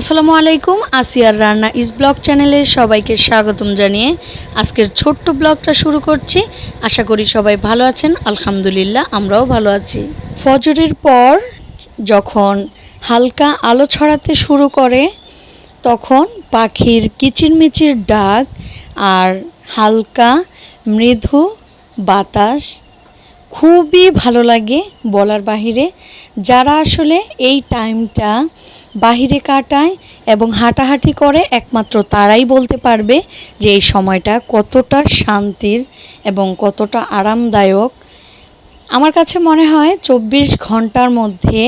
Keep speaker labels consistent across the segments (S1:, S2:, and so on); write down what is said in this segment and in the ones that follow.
S1: আসসালামু আলাইকুম, আসিয়ার রান্না ইস ব্লগ চ্যানেলে সবাইকে স্বাগতম জানিয়ে আজকের ছোট্ট ব্লগটা শুরু করছি। আশা করি সবাই ভালো আছেন, আলহামদুলিল্লাহ আমরাও ভালো আছি। ফজরের পর যখন হালকা আলো ছড়াতে শুরু করে, তখন পাখির কিচিরমিচির ডাক আর হালকা মৃদু বাতাস খুবই ভালো লাগে বলার বাহিরে। যারা আসলে এই টাইমটা বাহিরে কাটায় এবং হাঁটাহাঁটি করে, একমাত্র তারাই বলতে পারবে যে এই সময়টা কতটা শান্তির এবং কতটা আরামদায়ক। আমার কাছে মনে হয় চব্বিশ ঘণ্টার মধ্যে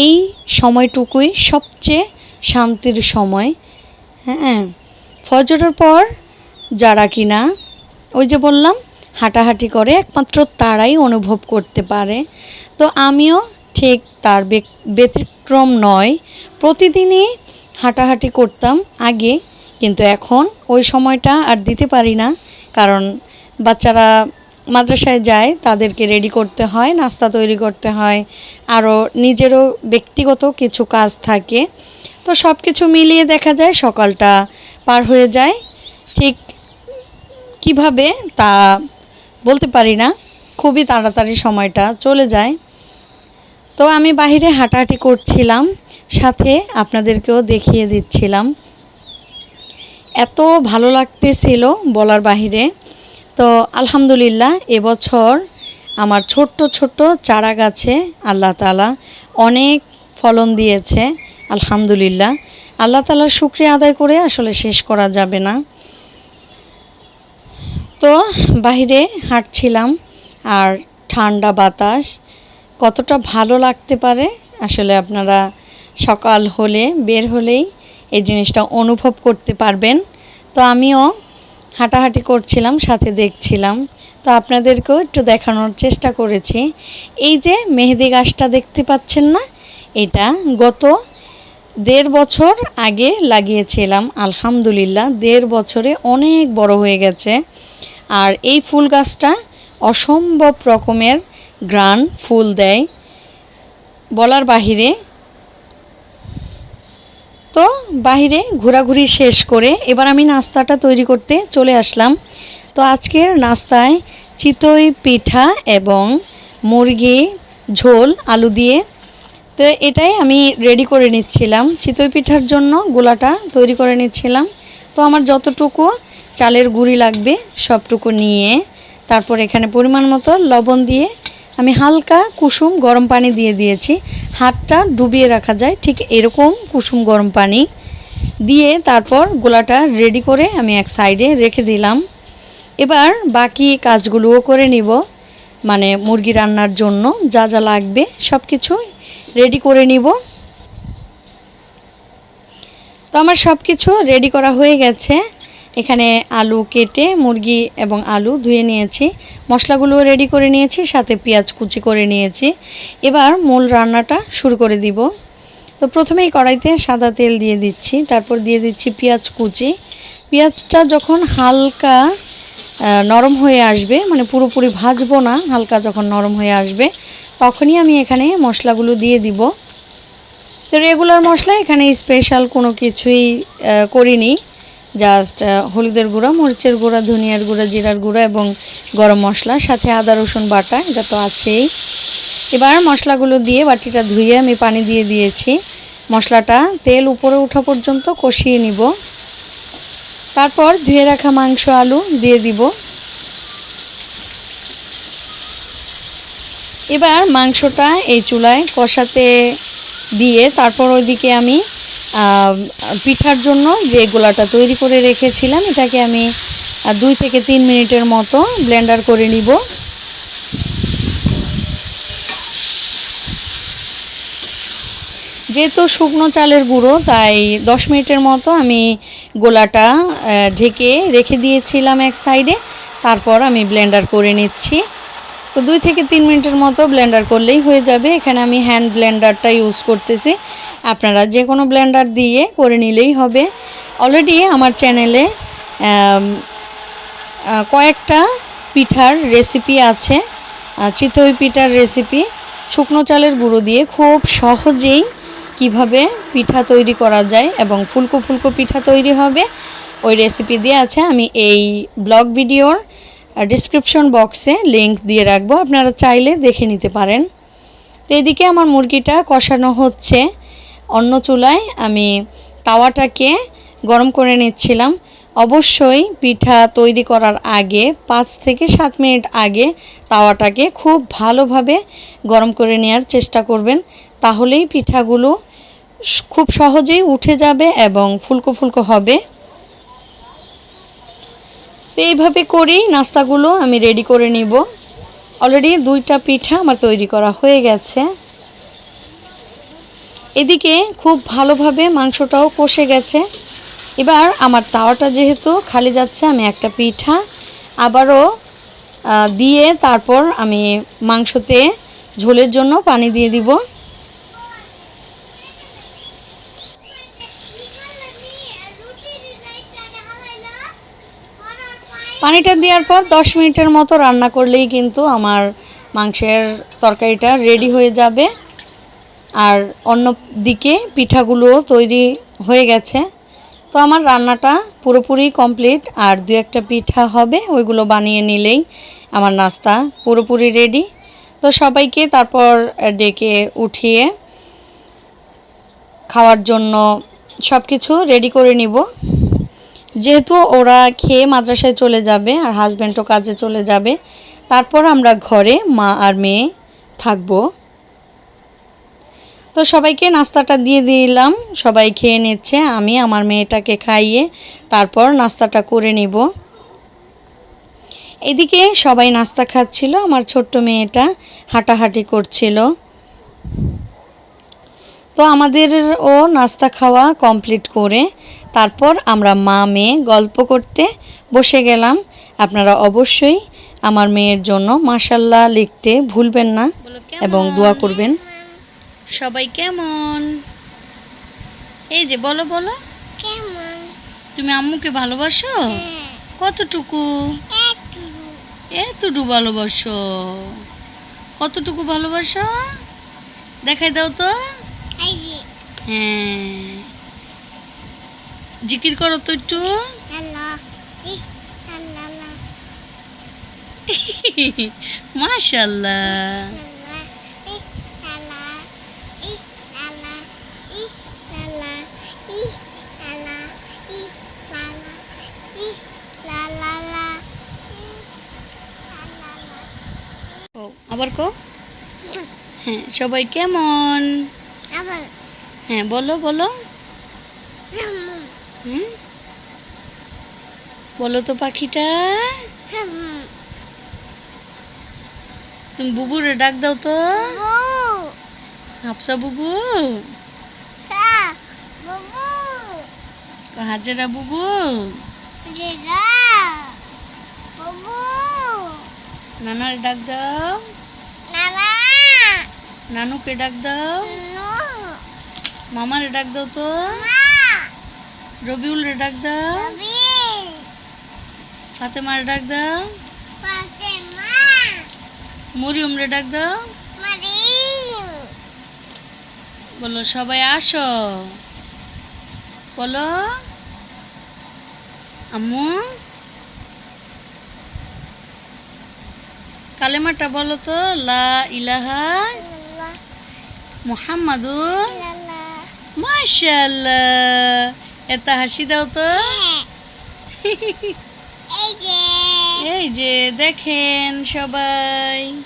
S1: এই সময়টুকুই সবচেয়ে শান্তির সময়। হ্যাঁ ফজরের পর যারা কিনা, ওই যে বললাম, হাঁটাহাঁটি করে একমাত্র তারাই অনুভব করতে পারে। তো আমিও ঠিক তার ব্যতিক্রম নয়। প্রতিদিনই হাঁটাহাঁটি করতাম আগে, কিন্তু এখন ওই সময়টা আর দিতে পারি না। কারণ বাচ্চারা মাদ্রাসায় যায়, তাদেরকে রেডি করতে হয়, নাস্তা তৈরি করতে হয় আরও নিজেরও ব্যক্তিগত কিছু কাজ থাকে। তো সব কিছু মিলিয়ে দেখা যায় সকালটা পার হয়ে যায়। ঠিক কীভাবে তা বলতে পারি না। খুবই তাড়াতাড়ি সময়টা চলে যায়। তো আমি বাইরে হাঁটাহাঁটি করছিলাম, সাথে আপনাদেরকেও দেখিয়ে দিচ্ছিলাম। এত ভালো লাগতেছিল বলার বাহিরে। তো আলহামদুলিল্লাহ, এবছর আমার ছোট্ট ছোট্ট চারা গাছে আল্লাহ তালা অনেক ফলন দিয়েছে, আলহামদুলিল্লাহ। আল্লাহ তালার শুক্রিয়া আদায় করে আসলে শেষ করা যাবে না। তো বাইরে হাঁটছিলাম আর ঠান্ডা বাতাস কতটা ভালো লাগতে পারে? আসলে আপনারা সকাল হলে, বের হলেই এই জিনিসটা অনুভব করতে পারবেন। তো আমিও হাঁটাহাঁটি করছিলাম, সাথে দেখছিলাম। তো আপনাদেরকেও একটু দেখানোর চেষ্টা করেছি। এই যে মেহেদি গাছটা দেখতে পাচ্ছেন না? এটা গত দেড় বছর আগে লাগিয়েছিলাম, আলহামদুলিল্লাহ। দেড় বছরে অনেক বড় হয়ে গেছে। আর এই ফুল গাছটা অসম্ভব রকমের গ্রান ফুল দেয়। বলার বাহিরে তো বাহিরে ঘোরাঘুরি শেষ করে এবার আমি নাস্তাটা তৈরি করতে চলে আসলাম। তো আজকের নাস্তায় চিতই পিঠা এবং মুরগি, ঝোল, আলু দিয়ে। তো এটাই আমি রেডি করে নিচ্ছিলাম। চিতই পিঠার জন্য গোলাটা তৈরি করে নিচ্ছিলাম। তো আমার যতটুকু চালের গুঁড়ি লাগবে সবটুকু নিয়ে, তারপর এখানে পরিমাণ মতো লবণ দিয়ে আমি হালকা কুসুম গরম পানি দিয়ে দিয়েছি। হাতটা ডুবিয়ে রাখা যায়, ঠিক এরকম কুসুম গরম পানি দিয়ে তারপর গোলাটা রেডি করে আমি এক সাইডে রেখে দিলাম। এবার বাকি কাজগুলোও করে নিব মানে মুরগি রান্নার জন্য যা যা লাগবে সব কিছু রেডি করে নিব। তো আমার সব কিছু রেডি করা হয়ে গেছে। এখানে আলু কেটে মুরগি এবং আলু ধুয়ে নিয়েছি। মশলাগুলো রেডি করে নিয়েছি, সাথে পেঁয়াজ কুচি করে নিয়েছি। এবার মূল রান্নাটা শুরু করে দিব। তো প্রথমেই কড়াইতে সাদা তেল দিয়ে দিচ্ছি, তারপর দিয়ে দিচ্ছি পেঁয়াজ কুচি। পেঁয়াজটা যখন হালকা নরম হয়ে আসবে মানে পুরোপুরি ভাজবো না, হালকা যখন নরম হয়ে আসবে, তখনই আমি এখানে মশলাগুলো দিয়ে দিব। তো রেগুলার মশলা এখানে স্পেশাল কোনো কিছুই করিনি। জাস্ট হলুদের গুঁড়া, মরিচের গুঁড়া, ধনিয়ার গুঁড়া, জিরার গুঁড়া এবং গরম মশলা, সাথে আদা, রসুন বাটা, এটা তো আছেই। এবার মশলাগুলো দিয়ে বাটিটা ধুয়ে আমি পানি দিয়ে দিয়েছি। মশলাটা তেল উপরে ওঠা পর্যন্ত কষিয়ে নিব। তারপর ধুয়ে রাখা মাংস, আলু দিয়ে দিব। এবার মাংসটা এই চুলায় কষাতে দিয়ে তারপর ওইদিকে আমি পিঠার জন্য যে গোলাটা তৈরি করে রেখেছিলাম, এটাকে আমি দুই থেকে তিন মিনিটের মতো ব্লেন্ডার করে নিব। যেহেতু শুকনো চালের গুঁড়ো, তাই দশ মিনিটের মতো আমি গোলাটা ঢেকে রেখে দিয়েছিলাম এক সাইডে। তারপর আমি ব্লেন্ডার করে নিচ্ছি। তো দুই থেকে তিন মিনিটের মতো ব্লেন্ডার করলেই হয়ে যাবে। এখানে আমি হ্যান্ড ব্লেন্ডারটা ইউজ করতেছি। আপনারা যে কোনো ব্লেন্ডার দিয়ে করে নিলেই হবে। অলরেডি আমার চ্যানেলে কয়েকটা পিঠার রেসিপি আছে। চিতই পিঠার রেসিপি শুকনো চালের গুঁড়ো দিয়ে খুব সহজেই কীভাবে পিঠা তৈরি করা যায় এবং ফুলকো ফুলকো পিঠা তৈরি হবে। ওই রেসিপি দিয়ে আছে আমি এই ব্লগ ভিডিওর ডিসক্রিপশন বক্সে লিংক দিয়ে রাখব, আপনারা চাইলে দেখে নিতে পারেন। তো এদিকে আমার মুরগিটা কষানো হচ্ছে। অন্য চুলায় আমি তাওয়াটাকে গরম করে নিচ্ছিলাম। অবশ্যই পিঠা তৈরি করার আগে, পাঁচ থেকে সাত মিনিট আগে তাওয়াটাকে খুব ভালোভাবে গরম করে নেওয়ার চেষ্টা করবেন। তাহলেই পিঠাগুলো খুব সহজেই উঠে যাবে এবং ফুলকো ফুলকো হবে। তো এইভাবে করেই নাস্তাগুলো আমি রেডি করে নিব। অলরেডি দুইটা পিঠা আমার তৈরি করা হয়ে গেছে। এদিকে খুব ভালোভাবে মাংসটাও কষে গেছে। এবার আমার তাওয়াটা যেহেতু খালি যাচ্ছে, আমি একটা পিঠা আবারও দিয়ে তারপর আমি মাংসতে ঝোলের জন্য পানি দিয়ে দিব। পানিটা দেওয়ার পর দশ মিনিটের মতো রান্না করলেই কিন্তু আমার মাংসের তরকারিটা রেডি হয়ে যাবে। আর অন্য দিকে পিঠাগুলোও তৈরি হয়ে গেছে। তো আমার রান্নাটা পুরোপুরি কমপ্লিট আর দু একটা পিঠা হবে, ওইগুলো বানিয়ে নিলেই আমার নাস্তা পুরোপুরি রেডি তো সবাইকে তারপর ডেকে উঠিয়ে খাওয়ার জন্য সব কিছু রেডি করে নিব। যেহেতু ওরা খেয়ে মাদ্রাসায় চলে যাবে আর হাজব্যান্ডও কাজে চলে যাবে, তারপর আমরা ঘরে মা আর মেয়ে থাকব। তো সবাইকে নাস্তাটা দিয়ে দিলাম, সবাই খেয়ে নিচ্ছে, আমি আমার মেয়েটাকে খাইয়ে তারপর নাস্তাটা করে নিব। এদিকে সবাই নাস্তা খাচ্ছিল, আমার ছোট্ট মেয়েটা হাঁটাহাঁটি করছিল। তো আমাদের ও নাস্তা খাওয়া কমপ্লিট করে তারপর আমরা মা মেয়ে গল্প করতে বসে গেলাম। আপনারা অবশ্যই আমার মেয়ের জন্য মাসাল্লাহ লিখতে ভুলবেন না এবং দোয়া করবেন। সবাই কেমন? এই যে বলো বলো।
S2: কেমন?
S1: তুমি আম্মুকে ভালোবাসো?
S2: হ্যাঁ।
S1: কতটুকু? এতটুকু ভালোবাসো। কতটুকু ভালোবাসো? দেখাই দাও তো। হ্যাঁ। জিকির করো তো একটু। মাশাল্লাহ। আবার কো হ্যাঁ সবাই কেমন? হ্যাঁ বলো বলো। হুম? বলো তো পাখিটা। তুমি বুবুরে ডাক দাও তো। হাফসা বুবু। হাজেরা বুবু। নানার ডাক দাও।
S2: নানা।
S1: নানুকে ডাক দাও। মামারে ডাক দাও তো। রবিউল রে ডাক দাও।
S2: রবি
S1: ফাতেমার ডাক দাও। মরিয়ম রে ডাক দাও। বলো সবাই আসো। বলো আম্মু। কালেমাটা বলো তো লা ইলাহা মুহাম্মাদুর
S2: লালা
S1: মাশাআল্লাহ। এত হাসি দাও তো।
S2: এই যে।
S1: দেখেন সবাই।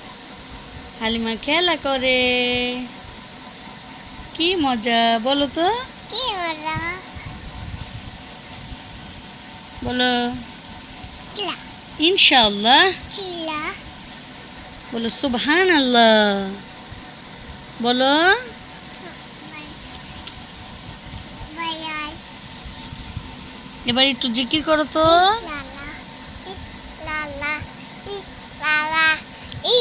S1: হালিমা খেলা করে। কি মজা বলো তো। বলো।
S2: কিলা
S1: ইনশাআল্লাহ। বলো সুবহান আল্লাহ বলো। এবার একটু জিকির করো তো।
S2: লালা লালা লালা ই